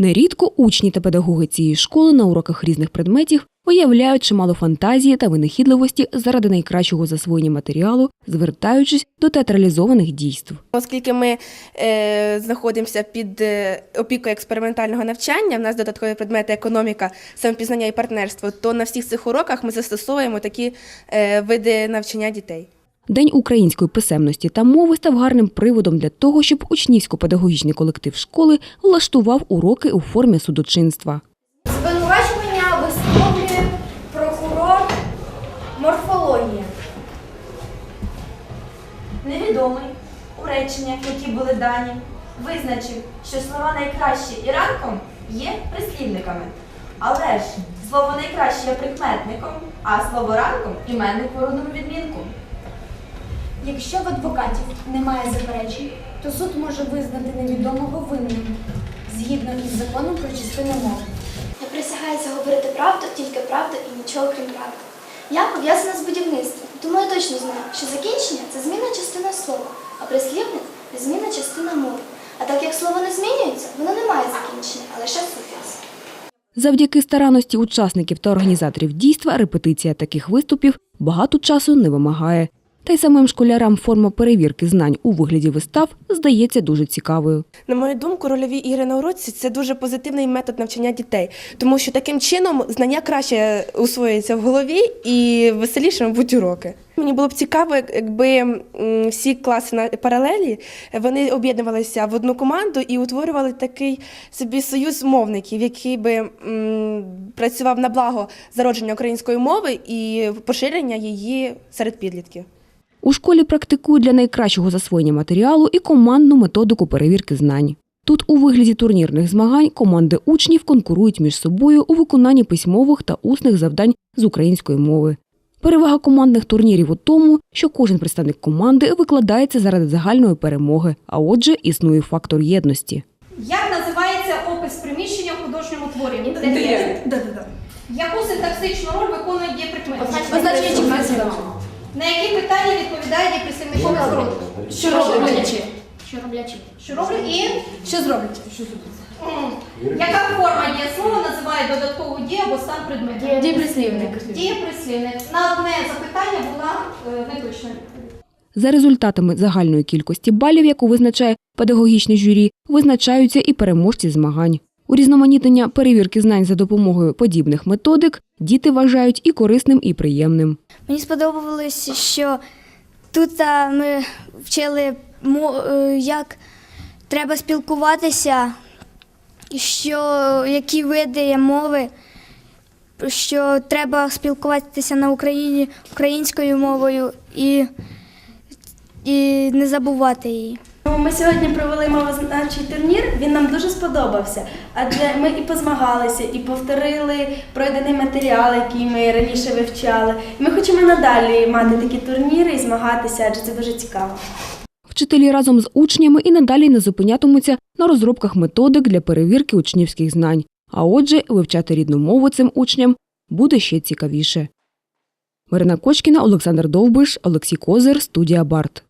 Нерідко учні та педагоги цієї школи на уроках різних предметів виявляють чимало фантазії та винахідливості заради найкращого засвоєння матеріалу, звертаючись до театралізованих дійств. Оскільки ми е, знаходимося під е, опікою експериментального навчання, в нас додаткові предмети економіка, самопізнання і партнерство, то на всіх цих уроках ми застосовуємо такі е, види навчання дітей. День української писемності та мови став гарним приводом для того, щоб учнівсько-педагогічний колектив школи влаштував уроки у формі судочинства. Звинувачування висловлює прокурор морфологія. Невідомий у реченнях, які були дані, визначив, що слова найкраще і ранком є прислівниками. Але ж слово найкраще є прикметником, а слово ранком іменник в родному відмінку. Якщо в адвокатів немає заперечень, то суд може визнати невідомого винним згідно із законом про частину мови. Я присягаюся говорити правду, тільки правду і нічого крім правди. Я пов'язана з будівництвом, тому я точно знаю, що закінчення це змінна частина слова, а прислівник змінна частина мови. А так як слово не змінюється, воно не має закінчення, а лише суфікс. Завдяки старанності учасників та організаторів дійства репетиція таких виступів багато часу не вимагає. Та й самим школярам форма перевірки знань у вигляді вистав здається дуже цікавою. На мою думку, рольові ігри на уроці це дуже позитивний метод навчання дітей, тому що таким чином знання краще усвоюється в голові і веселіше, мабуть, уроки. Мені було б цікаво, якби всі класи на паралелі вони об'єднувалися в одну команду і утворювали такий собі союз мовників, який би працював на благо зародження української мови і поширення її серед підлітків. У школі практикують для найкращого засвоєння матеріалу і командну методику перевірки знань. Тут у вигляді турнірних змагань команди учнів конкурують між собою у виконанні письмових та усних завдань з української мови. Перевага командних турнірів у тому, що кожен представник команди викладається заради загальної перемоги, а отже, існує фактор єдності. Як називається опис приміщення в художньому творі? Яку синтаксичну роль виконує дієприкметник? Означення На які питання відповідає дієприслівниковий зворот? Що роблячи? Що роблять? Що роблять і Що зроблять? М. яка форма дієслова називає додаткову дію або стан предмета? Дієприслівник. Дієприслівник. На одне запитання була неточна відповідь. За результатами загальної кількості балів, яку визначає педагогічне журі, визначаються і переможці змагань. Урізноманітнення перевірки знань за допомогою подібних методик діти вважають і корисним, і приємним. Мені сподобалось, що тут ми вчили, е, як треба спілкуватися, що які види мови, що треба спілкуватися на Україні українською мовою і, і не забувати її. Ми сьогодні провели мовознавчий турнір. Він нам дуже сподобався. Адже ми і позмагалися, і повторили пройдений матеріал, який ми раніше вивчали. Ми хочемо надалі мати такі турніри і змагатися, адже це дуже цікаво. Вчителі разом з учнями і надалі не зупинятимуться на розробках методик для перевірки учнівських знань. А отже, вивчати рідну мову цим учням буде ще цікавіше. Марина Кочкіна, Олександр Довбиш, Олексій Козир, студія Барт.